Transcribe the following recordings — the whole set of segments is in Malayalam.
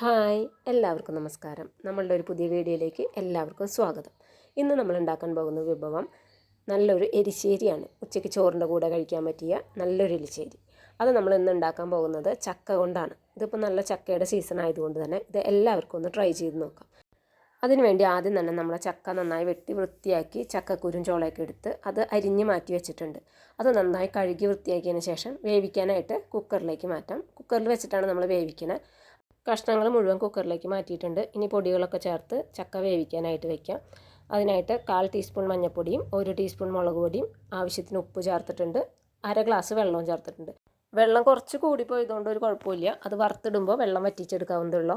ഹായ് എല്ലാവർക്കും നമസ്കാരം. നമ്മളുടെ ഒരു പുതിയ വീഡിയോയിലേക്ക് എല്ലാവർക്കും സ്വാഗതം. ഇന്ന് നമ്മൾ ഉണ്ടാക്കാൻ പോകുന്ന വിഭവം നല്ലൊരു എരിശ്ശേരിയാണ്. ഉച്ചയ്ക്ക് ചോറിന്റെ കൂടെ കഴിക്കാൻ പറ്റിയ നല്ലൊരു എരിശ്ശേരി. അത് നമ്മൾ ഇന്ന് ഉണ്ടാക്കാൻ പോകുന്നത് ചക്ക കൊണ്ടാണ്. ഇതിപ്പോൾ നല്ല ചക്കയുടെ സീസൺ ആയതുകൊണ്ട് തന്നെ ഇത് എല്ലാവർക്കും ഒന്ന് ട്രൈ ചെയ്ത് നോക്കാം. അതിനുവേണ്ടി ആദ്യം തന്നെ നമ്മൾ ചക്ക നന്നായി വെട്ടി വൃത്തിയാക്കി ചക്കക്കുരും ചോളയൊക്കെ എടുത്ത് അത് അരിഞ്ഞ് മാറ്റി വെച്ചിട്ടുണ്ട്. അത് നന്നായി കഴുകി വൃത്തിയാക്കിയതിന് ശേഷം വേവിക്കാനായിട്ട് കുക്കറിലേക്ക് മാറ്റാം. കുക്കറിൽ വെച്ചിട്ടാണ് നമ്മൾ വേവിക്കുന്നത് കഷ്ണങ്ങൾ മുഴുവൻ കുക്കറിലേക്ക് മാറ്റിയിട്ടുണ്ട്. ഇനി പൊടികളൊക്കെ ചേർത്ത് ചക്ക വേവിക്കാനായിട്ട് വയ്ക്കാം അതിനായിട്ട് കാൽ ടീസ്പൂൺ മഞ്ഞൾപ്പൊടിയും ഒരു ടീസ്പൂൺ മുളക് പൊടിയും ആവശ്യത്തിന് ഉപ്പ് ചേർത്തിട്ടുണ്ട്. അര ഗ്ലാസ് വെള്ളവും ചേർത്തിട്ടുണ്ട്. വെള്ളം കുറച്ച് കൂടിപ്പോയതുകൊണ്ട് ഒരു കുഴപ്പമില്ല. അത് വറുത്തിടുമ്പോൾ വെള്ളം വറ്റിച്ചെടുക്കാവുന്നതേ ഉള്ളൂ.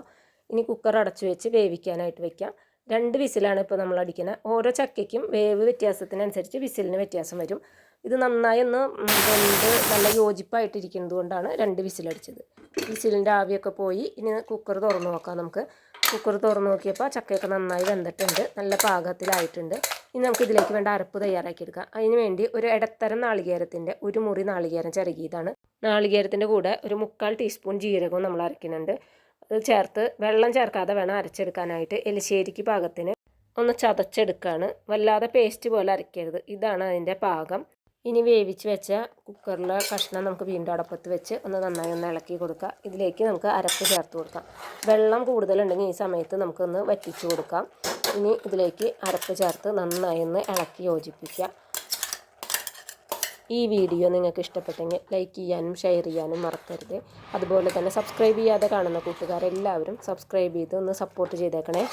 ഇനി കുക്കർ അടച്ചു വെച്ച് വേവിക്കാനായിട്ട് വെക്കാം. രണ്ട് വിസിലാണ് ഇപ്പോൾ നമ്മൾ അടിക്കുന്നത് ഓരോ ചക്കയ്ക്കും വേവ് വ്യത്യാസത്തിനനുസരിച്ച് വിസിലിന് വ്യത്യാസം വരും. ഇത് നന്നായി ഒന്ന് വെന്ത് നല്ല യോജിപ്പായിട്ടിരിക്കുന്നത് കൊണ്ടാണ് രണ്ട് വിസിലടിച്ചത് വിസിലിന്റെ ആവിയൊക്കെ പോയി. ഇനി കുക്കർ തുറന്ന് നോക്കാം നമുക്ക്. കുക്കർ തുറന്ന് നോക്കിയപ്പോൾ ചക്കയൊക്കെ നന്നായി വെന്തിട്ടുണ്ട്. നല്ല പാകത്തിലായിട്ടുണ്ട്. ഇനി നമുക്ക് ഇതിലേക്ക് വേണ്ട അരപ്പ് തയ്യാറാക്കിയെടുക്കാം അതിന് വേണ്ടി ഒരു ഇടത്തരം നാളികേരത്തിന്റെ ഒരു മുറി നാളികേരം ചിരകിയതാണ് നാളികേരത്തിന്റെ കൂടെ ഒരു മുക്കാൽ ടീസ്പൂൺ ജീരകവും നമ്മൾ അരയ്ക്കുന്നുണ്ട്. ചേർത്ത് വെള്ളം ചേർക്കാതെ വേണം അരച്ചെടുക്കാനായിട്ട് എലിശ്ശേരിക്ക് പാകത്തിന്. ഒന്ന് ചതച്ചെടുക്കുകയാണ് വല്ലാതെ പേസ്റ്റ് പോലെ അരയ്ക്കരുത്. ഇതാണ് അതിന്റെ പാകം. ഇനി വേവിച്ച് വെച്ച കുക്കറിലെ കഷ്ണം നമുക്ക് വീണ്ടും അടപ്പത്ത് വെച്ച് ഒന്ന് നന്നായി ഒന്ന് ഇളക്കി കൊടുക്കുക ഇതിലേക്ക് നമുക്ക് അരപ്പ് ചേർത്ത് കൊടുക്കാം. വെള്ളം കൂടുതലുണ്ടെങ്കിൽ ഈ സമയത്ത് നമുക്കൊന്ന് വറ്റിച്ച് കൊടുക്കാം. ഇനി ഇതിലേക്ക് അരപ്പ് ചേർത്ത് നന്നായി ഒന്ന് ഇളക്കി യോജിപ്പിക്കാം. ഈ വീഡിയോ നിങ്ങൾക്ക് ഇഷ്ടപ്പെട്ടെങ്കിൽ ലൈക്ക് ചെയ്യാനും ഷെയർ ചെയ്യാനും മറക്കരുത്. അതുപോലെ തന്നെ സബ്സ്ക്രൈബ് ചെയ്യാതെ കാണുന്ന കൂട്ടുകാരെല്ലാവരും സബ്സ്ക്രൈബ് ചെയ്ത് ഒന്ന് സപ്പോർട്ട് ചെയ്തേക്കണേ.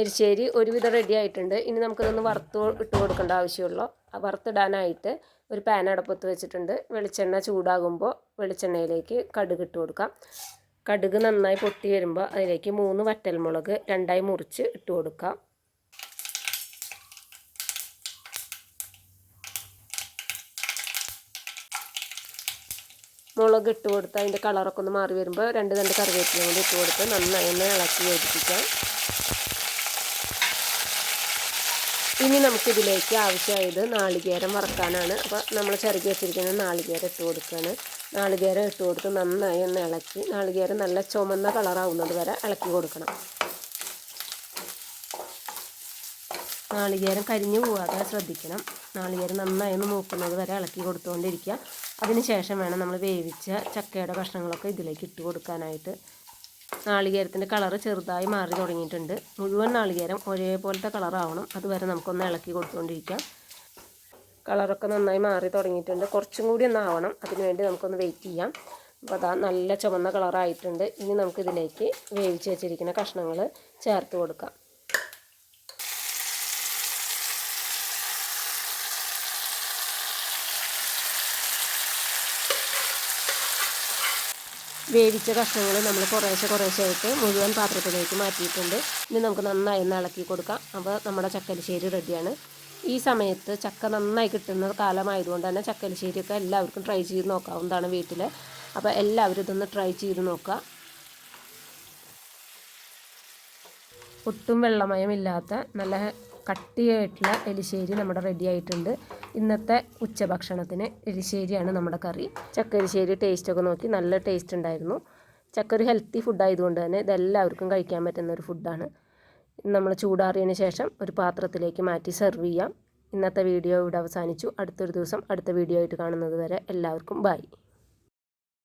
എരിശ്ശേരി ഒരുവിധം റെഡി ആയിട്ടുണ്ട്. ഇനി നമുക്കിതൊന്ന് വറുത്ത് ഇട്ട് കൊടുക്കേണ്ട ആവശ്യമുള്ളൂ. വറുത്തിടാനായിട്ട് ഒരു പാൻ അടപ്പത്ത് വെച്ചിട്ടുണ്ട്. വെളിച്ചെണ്ണ ചൂടാകുമ്പോൾ വെളിച്ചെണ്ണയിലേക്ക് കടുക് ഇട്ട് കൊടുക്കാം. കടുക് നന്നായി പൊട്ടി വരുമ്പോൾ അതിലേക്ക് മൂന്ന് വറ്റൽമുളക് രണ്ടായി മുറിച്ച് ഇട്ട് കൊടുക്കാം. മുളക് ഇട്ട് കൊടുത്ത് അതിന്റെ കളറൊക്കെ ഒന്ന് മാറി വരുമ്പോൾ രണ്ട് രണ്ട് കറിവേപ്പില കൊണ്ട് ഇട്ട് കൊടുത്ത് നന്നായി ഒന്ന് ഇളക്കി യോജിപ്പിക്കാം. ഇനി നമുക്കിതിലേക്ക് ആവശ്യമായത് നാളികേരം വറക്കാനാണ്. അപ്പോൾ നമ്മൾ ചെറുകി വെച്ചിരിക്കുന്ന നാളികേരം ഇട്ട് കൊടുക്കുകയാണ്. നാളികേരം ഇട്ട് കൊടുത്ത് നന്നായി ഒന്ന് ഇളക്കി നാളികേരം നല്ല ചുമന്ന കളറാവുന്നത് വരെ ഇളക്കി കൊടുക്കണം. നാളികേരം കരിഞ്ഞു പോകാതെ ശ്രദ്ധിക്കണം. നാളികേരം നന്നായി ഒന്ന് മൂക്കുന്നത് വരെ ഇളക്കി കൊടുത്തുകൊണ്ടിരിക്കുക. അതിന് ശേഷം വേണം നമ്മൾ വേവിച്ച ചക്കയുടെ കഷ്ണങ്ങളൊക്കെ ഇതിലേക്ക് ഇട്ട് കൊടുക്കാനായിട്ട്. നാളികേരത്തിന്റെ കളറ് ചെറുതായി മാറി തുടങ്ങിയിട്ടുണ്ട്. മുഴുവൻ നാളികേരം ഒരേപോലത്തെ കളറാവണം. അതുവരെ നമുക്കൊന്ന് ഇളക്കി കൊടുത്തുകൊണ്ടിരിക്കാം. കളറൊക്കെ നന്നായി മാറി തുടങ്ങിയിട്ടുണ്ട്. കുറച്ചും കൂടി ഒന്ന് ആവണം. അതിനുവേണ്ടി നമുക്കൊന്ന് വെയിറ്റ് ചെയ്യാം. അപ്പോൾ അതാ നല്ല ചുവന്ന കളറായിട്ടുണ്ട്. ഇനി നമുക്കിതിലേക്ക് വേവിച്ച് വെച്ചിരിക്കുന്ന കഷ്ണങ്ങൾ ചേർത്ത് കൊടുക്കാം. വേവിച്ച കഷ്ണങ്ങൾ നമ്മൾ കുറേശ്ശെ കുറേശ്ശെ ആയിട്ട് മുഴുവൻ പാത്രത്തിലേക്ക് മാറ്റിയിട്ടുണ്ട്. ഇനി നമുക്ക് നന്നായി ഒന്ന് ഇളക്കി കൊടുക്കാം. അപ്പോൾ നമ്മുടെ ചക്കലിശ്ശേരി റെഡിയാണ്. ഈ സമയത്ത് ചക്ക നന്നായി കിട്ടുന്ന കാലമായതുകൊണ്ട് തന്നെ ചക്കലിശ്ശേരിയൊക്കെ എല്ലാവർക്കും ട്രൈ ചെയ്ത് നോക്കാവുന്നതാണ് വീട്ടിൽ. അപ്പോൾ എല്ലാവരും ഇതൊന്ന് ട്രൈ ചെയ്ത് നോക്കുക. ഒട്ടും വെള്ളമയമില്ലാത്ത നല്ല കട്ടിയായിട്ടുള്ള എലിശ്ശേരി നമ്മുടെ റെഡി ആയിട്ടുണ്ട്. ഇന്നത്തെ ഉച്ചഭക്ഷണത്തിന് എലിശ്ശേരിയാണ് നമ്മുടെ കറി. ചക്ക എലിശ്ശേരി ടേസ്റ്റൊക്കെ നോക്കി നല്ല ടേസ്റ്റ് ഉണ്ടായിരുന്നു. ചക്ക ഒരു ഹെൽത്തി ഫുഡായതുകൊണ്ട് തന്നെ ഇതെല്ലാവർക്കും കഴിക്കാൻ പറ്റുന്ന ഒരു ഫുഡാണ് നമ്മൾ ചൂടാറിയതിന് ശേഷം ഒരു പാത്രത്തിലേക്ക് മാറ്റി സെർവ് ചെയ്യാം. ഇന്നത്തെ വീഡിയോ ഇവിടെ അവസാനിച്ചു. അടുത്തൊരു ദിവസം അടുത്ത വീഡിയോ ആയിട്ട് കാണുന്നത് വരെ എല്ലാവർക്കും ബൈ